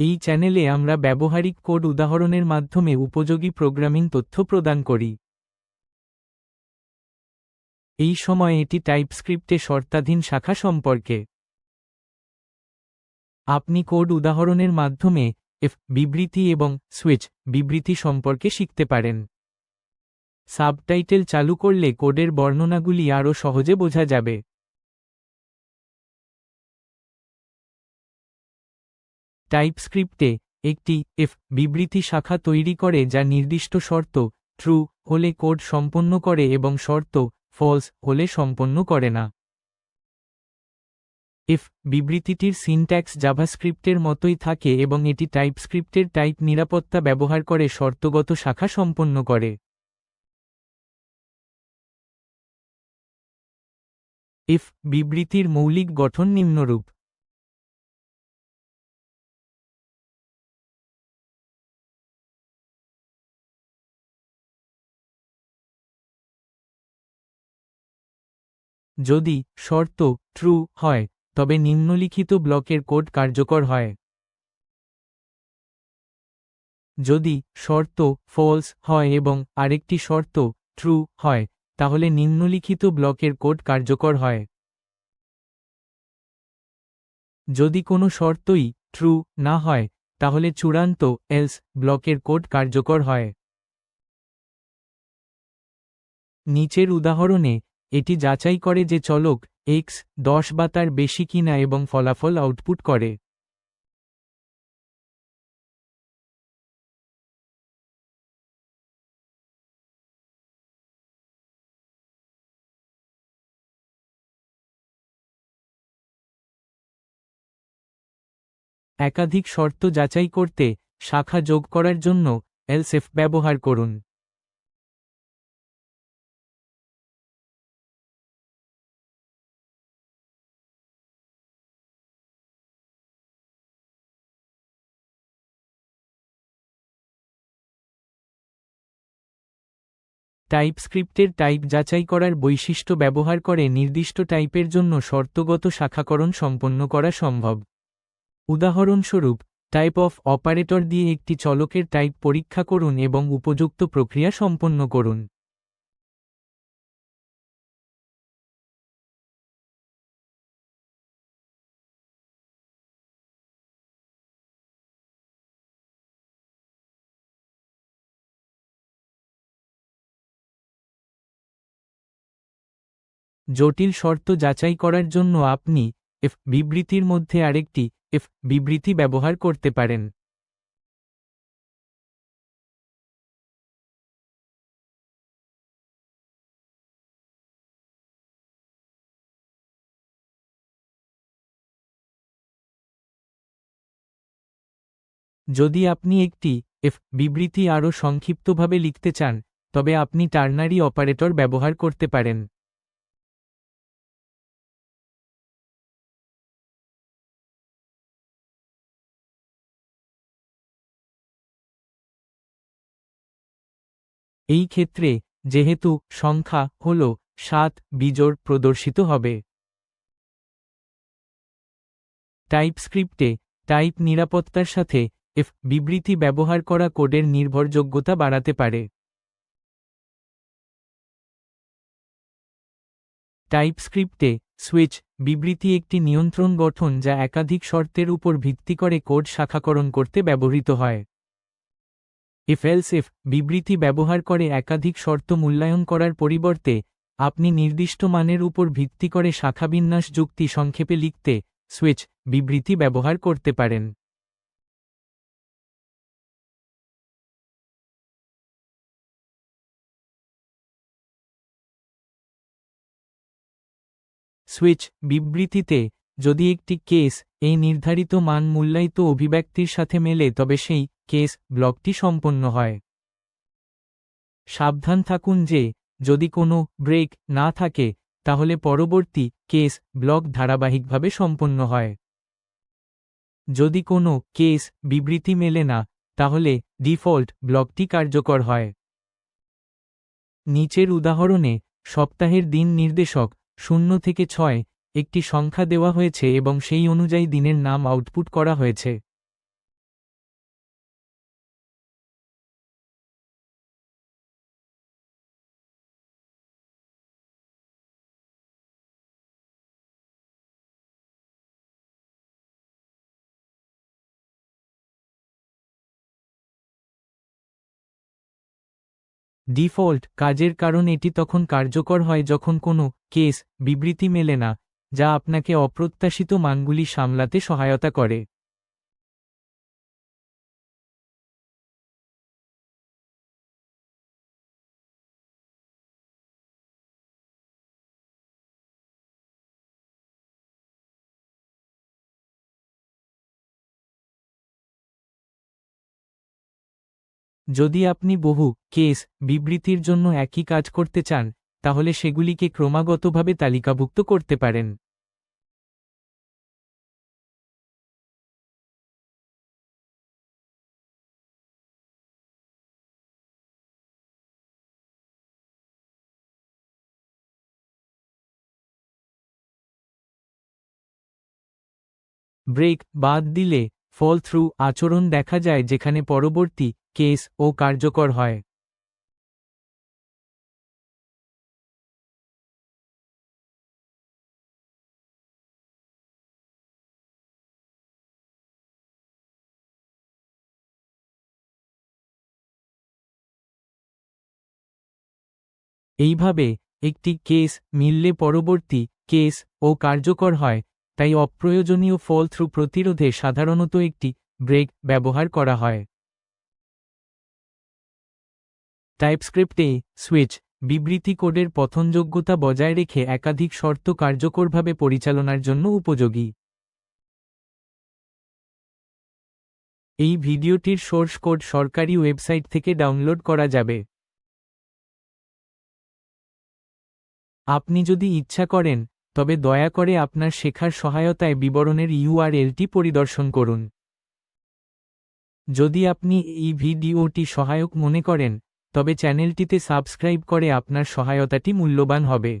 এই চ্যানেলে আমরা ব্যবহারিক কোড উদাহরণের মাধ্যমে উপযোগী প্রোগ্রামিং তথ্য প্রদান করি। এই সময় এটি টাইপস্ক্রিপ্টে শর্তাধীন শাখা সম্পর্কে। আপনি কোড উদাহরণের মাধ্যমে এফ বিবৃতি এবং সুইচ বিবৃতি সম্পর্কে শিখতে পারেন। সাবটাইটেল চালু করলে কোডের বর্ণনাগুলি আরও সহজে বোঝা যাবে। টাইপস্ক্রিপ্টে একটি এফ বিবৃতি শাখা তৈরি করে যা নির্দিষ্ট শর্ত, ট্রু হলে কোড সম্পন্ন করে এবং শর্ত, ফলস হলে সম্পন্ন করে না। এফ বিবৃতিটির সিনট্যাক্স জাভাস্ক্রিপ্টের মতোই থাকে এবং এটি টাইপস্ক্রিপ্টের টাইপ নিরাপত্তা ব্যবহার করে শর্তগত শাখা সম্পন্ন করে। এফ বিবৃতির মৌলিক গঠন নিম্নরূপ। যদি শর্ত ট্রু হয়, তবে নিম্নলিখিত ব্লকের কোড কার্যকর হয়। যদি শর্ত ফলস হয় এবং আরেকটি শর্ত ট্রু হয়, তাহলে নিম্নলিখিত ব্লকের কোড কার্যকর হয়। যদি কোনো শর্তই ট্রু না হয়, তাহলে চূড়ান্ত এলস ব্লকের কোড কার্যকর হয়। নিচের উদাহরণে এটি যাচাই করে যে চলক এক্স দশ বা তার বেশি কিনা এবং ফলাফল আউটপুট করে। একাধিক শর্ত যাচাই করতে শাখা যোগ করার জন্য এলসেফ ব্যবহার করুন। টাইপস্ক্রিপ্টের টাইপ যাচাই করার বৈশিষ্ট্য ব্যবহার করে নির্দিষ্ট টাইপের জন্য শর্তগত শাখাকরণ সম্পন্ন করা সম্ভব। উদাহরণস্বরূপ, টাইপ অফ অপারেটর দিয়ে একটি চলকের টাইপ পরীক্ষা করুন এবং উপযুক্ত প্রক্রিয়া সম্পন্ন করুন। জটিল শর্ত যাচাই করার জন্য আপনি এফ বিবৃতির মধ্যে আরেকটি এফ বিবৃতি ব্যবহার করতে পারেন। যদি আপনি একটি এফ বিবৃতি আরও সংক্ষিপ্তভাবে লিখতে চান, তবে আপনি টার্নারি অপারেটর ব্যবহার করতে পারেন। এই ক্ষেত্রে যেহেতু সংখ্যা হল সাত বিজোড় প্রদর্শিত হবে। টাইপস্ক্রিপ্টে টাইপ নিরাপত্তার সাথে এফ বিবৃতি ব্যবহার করা কোডের নির্ভরযোগ্যতা বাড়াতে পারে। টাইপস্ক্রিপ্টে সুইচ বিবৃতি একটি নিয়ন্ত্রণ গঠন যা একাধিক শর্তের উপর ভিত্তি করে কোড শাখাকরণ করতে ব্যবহৃত হয়। ইফ এলস বিবৃতি ব্যবহার করে একাধিক শর্ত মূল্যায়ন করার পরিবর্তে, আপনি নির্দিষ্ট মানের উপর ভিত্তি করে শাখাবিন্যাস যুক্তি সংক্ষেপে লিখতে সুইচ বিবৃতি ব্যবহার করতে পারেন। সুইচ বিবৃতিতে, যদি একটি কেস এই নির্ধারিত মান মূল্যায়িত অভিব্যক্তির সাথে মেলে তবে সেই কেস ব্লকটি সম্পন্ন হয়। সাবধান থাকুন যে, যদি কোনো ব্রেক না থাকে, তাহলে পরবর্তী কেস ব্লক ধারাবাহিকভাবে সম্পন্ন হয়। যদি কোনো কেস বিবৃতি মেলে না, তাহলে ডিফল্ট ব্লকটি কার্যকর হয়। নিচের উদাহরণে, সপ্তাহের দিন নির্দেশক শূন্য থেকে ছয় একটি সংখ্যা দেওয়া হয়েছে এবং সেই অনুযায়ী দিনের নাম আউটপুট করা হয়েছে। ডিফল্ট, কাজের কারণ এটি তখন কার্যকর হয় যখন কোনো কেস বিবৃতি মেলে না, যা আপনাকে অপ্রত্যাশিত মানগুলি সামলাতে সহায়তা করে। যদি আপনি বহু কেস বিবৃতির জন্য একই কাজ করতে চান, তাহলে সেগুলিকে ক্রমাগতভাবে তালিকাভুক্ত করতে পারেন। ব্রেক বাদ দিলে ফল থ্রু আচরণ দেখা যায় যেখানে পরবর্তী কেস ও কার্যকর হয়। এইভাবে একটি কেস মিললে পরবর্তী কেস ও কার্যকর হয়। তাই অপ্রয়োজনীয় ফল থ্রু প্রতিরোধে সাধারণত একটি ব্রেক ব্যবহার করা হয়। টাইপস্ক্রিপ্টে সুইচ বিবৃতি কোডের পথনযোগ্যতা বজায় রেখে একাধিক শর্ত কার্যকরভাবে পরিচালনার জন্য উপযোগী। এই ভিডিওটির সোর্স কোড সরকারি ওয়েবসাইট থেকে ডাউনলোড করা যাবে। আপনি যদি ইচ্ছা করেন তবে দয়া করে আপনার শেখার সহায়তায় বিবরণের ইউআরএলটি পরিদর্শন করুন। যদি আপনি এই ভিডিওটি সহায়ক মনে করেন, তবে চ্যানেলটিতে সাবস্ক্রাইব করে আপনার সহায়তাটি মূল্যবান হবে।